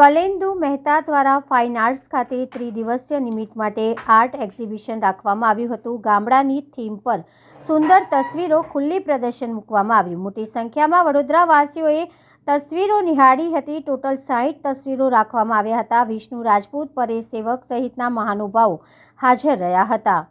કલેન્દુ મહેતા દ્વારા fine arts ખાતે ત્રિદિવસીય નિમિત્ત માટે આર્ટ એક્ઝિબિશન રાખવામાં આવ્યું હતું. ગામડાની થીમ પર સુંદર તસવીરો ખુલ્લી પ્રદર્શન મૂકવામાં આવ્યું. મોટી સંખ્યામાં વડોદરાવાસીઓએ તસવીરો નિહાળી હતી. ટોટલ સાહીઠ તસવીરો રાખવામાં આવ્યા હતા. વિષ્ણુ રાજપૂત, પરેશ સેવક સહિતના મહાનુભાવો હાજર રહ્યા હતા.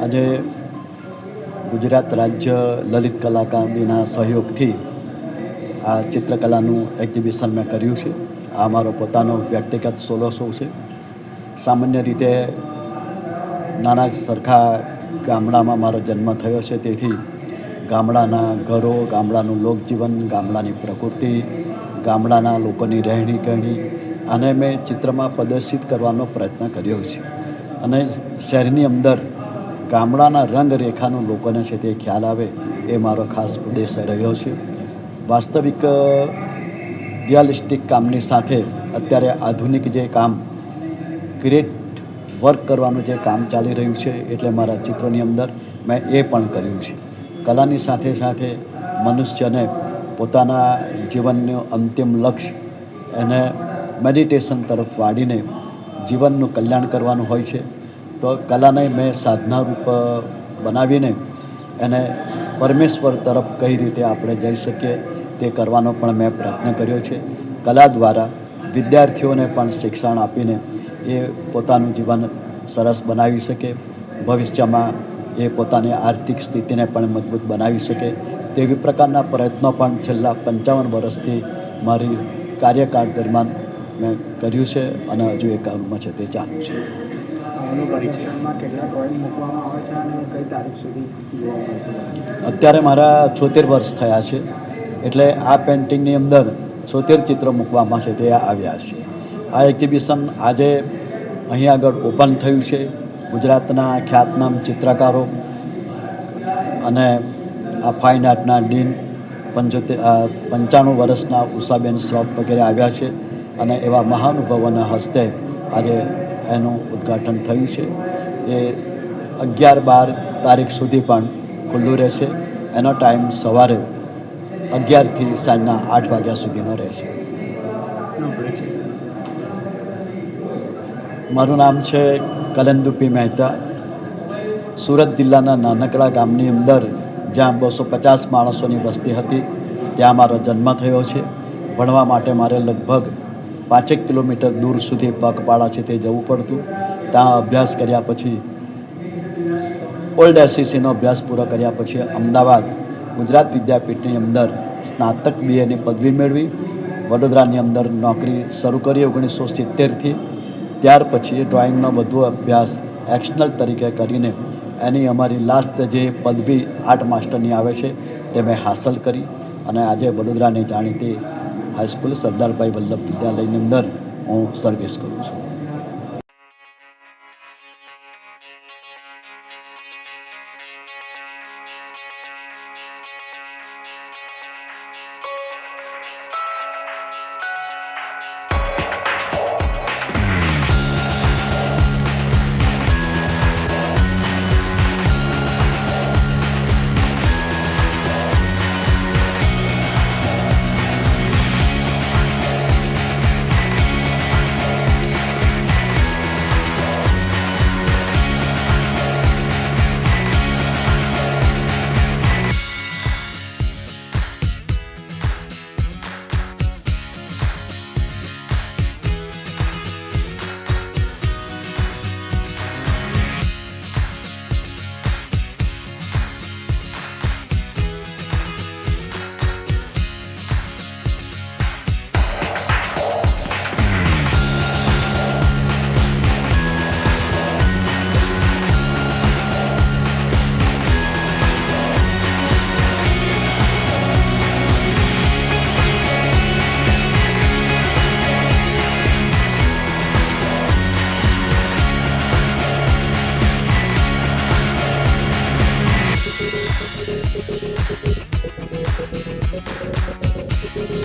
આજે ગુજરાત રાજ્ય લલિત કલા અકાદમીના સહયોગથી આ ચિત્રકલાનું એક્ઝિબિશન મેં કર્યું છે. આ મારો પોતાનો વ્યક્તિગત સોલો શો છે. સામાન્ય રીતે નાના સરખા ગામડામાં મારો જન્મ થયો છે. તેથી ગામડાના ઘરો, ગામડાનું લોકજીવન, ગામડાની પ્રકૃતિ, ગામડાના લોકોની રહેણી કહેણી આને મેં ચિત્રમાં પ્રદર્શિત કરવાનો પ્રયત્ન કર્યો છે. અને શહેરની અંદર ગામડાના રંગરેખાનું લોકોને છે તે ખ્યાલ આવે એ મારો ખાસ ઉદ્દેશ્ય રહ્યો છે. વાસ્તવિક રિયાલિસ્ટિક કામની સાથે અત્યારે આધુનિક જે કામ, ક્રિએટ વર્ક કરવાનું જે કામ ચાલી રહ્યું છે એટલે મારા ચિત્રોની અંદર મેં એ પણ કર્યું છે. કલાની સાથે સાથે મનુષ્યને પોતાના જીવનનું અંતિમ લક્ષ્ય એને મેડિટેશન તરફ વાળીને જીવનનું કલ્યાણ કરવાનું હોય છે. તો કલાને મેં સાધનારૂપ બનાવીને એને પરમેશ્વર તરફ કઈ રીતે આપણે જઈ શકીએ તે કરવાનો પણ મેં પ્રયત્ન કર્યો છે. કલા દ્વારા વિદ્યાર્થીઓને પણ શિક્ષણ આપીને એ પોતાનું જીવન સરસ બનાવી શકે. ભવિષ્યમાં એ પોતાની આર્થિક સ્થિતિને પણ મજબૂત બનાવી શકે. તેવી પ્રકારના પ્રયત્નો પણ છેલ્લા પંચાવન વર્ષથી મારી કાર્યકાળ દરમિયાન મેં કર્યું છે અને હજુ એ કામમાં છે તે ચાલુ છે. અત્યારે મારા છોતેર વર્ષ થયા છે. એટલે આ પેઇન્ટિંગની અંદર છોતેર ચિત્રો મૂકવામાં છે તે આવ્યા છે. આ એક્ઝિબિશન આજે અહીં આગળ ઓપન થયું છે. ગુજરાતના ખ્યાતનામ ચિત્રકારો અને આ ફાઇન આર્ટના ડીન પંચોતેર પંચાણું વર્ષના ઉષાબેન શ્રોફ વગેરે આવ્યા છે અને એવા મહાનુભાવોના હસ્તે આજે એનું ઉદ્ઘાટન થયું છે. એ અગિયાર બાર તારીખ સુધી પણ ખુલ્લું રહેશે. એનો ટાઈમ સવારે અગિયારથી સાંજના આઠ વાગ્યા સુધીનો રહેશે. મારું નામ છે કલંદુપી મહેતા. સુરત જિલ્લાના નાનકડા ગામની અંદર જ્યાં બસો પચાસ માણસોની વસ્તી હતી, ત્યાં મારો જન્મ થયો છે. ભણવા માટે મારે લગભગ પાંચેક કિલોમીટર દૂર સુધી પગપાળા છે તે જવું પડતું. ત્યાં અભ્યાસ કર્યા પછી, ઓલ્ડ એસસીસીનો અભ્યાસ પૂરો કર્યા પછી અમદાવાદ ગુજરાત વિદ્યાપીઠની અંદર સ્નાતક બીએની પદવી મેળવી, વડોદરાની અંદર નોકરી શરૂ કરી ઓગણીસો સિત્તેરથી. ત્યાર પછી ડ્રોઈંગનો વધુ અભ્યાસ એક્શનલ તરીકે કરીને એની અમારી લાસ્ટ જે પદવી આર્ટ માસ્ટરની આવે છે તે મેં હાંસલ કરી અને આજે વડોદરાની જાણીતી હાઈસ્કૂલ સરદારભાઈ વલ્લભ વિદ્યાલયની અંદર હું સર્વિસ કરું છું.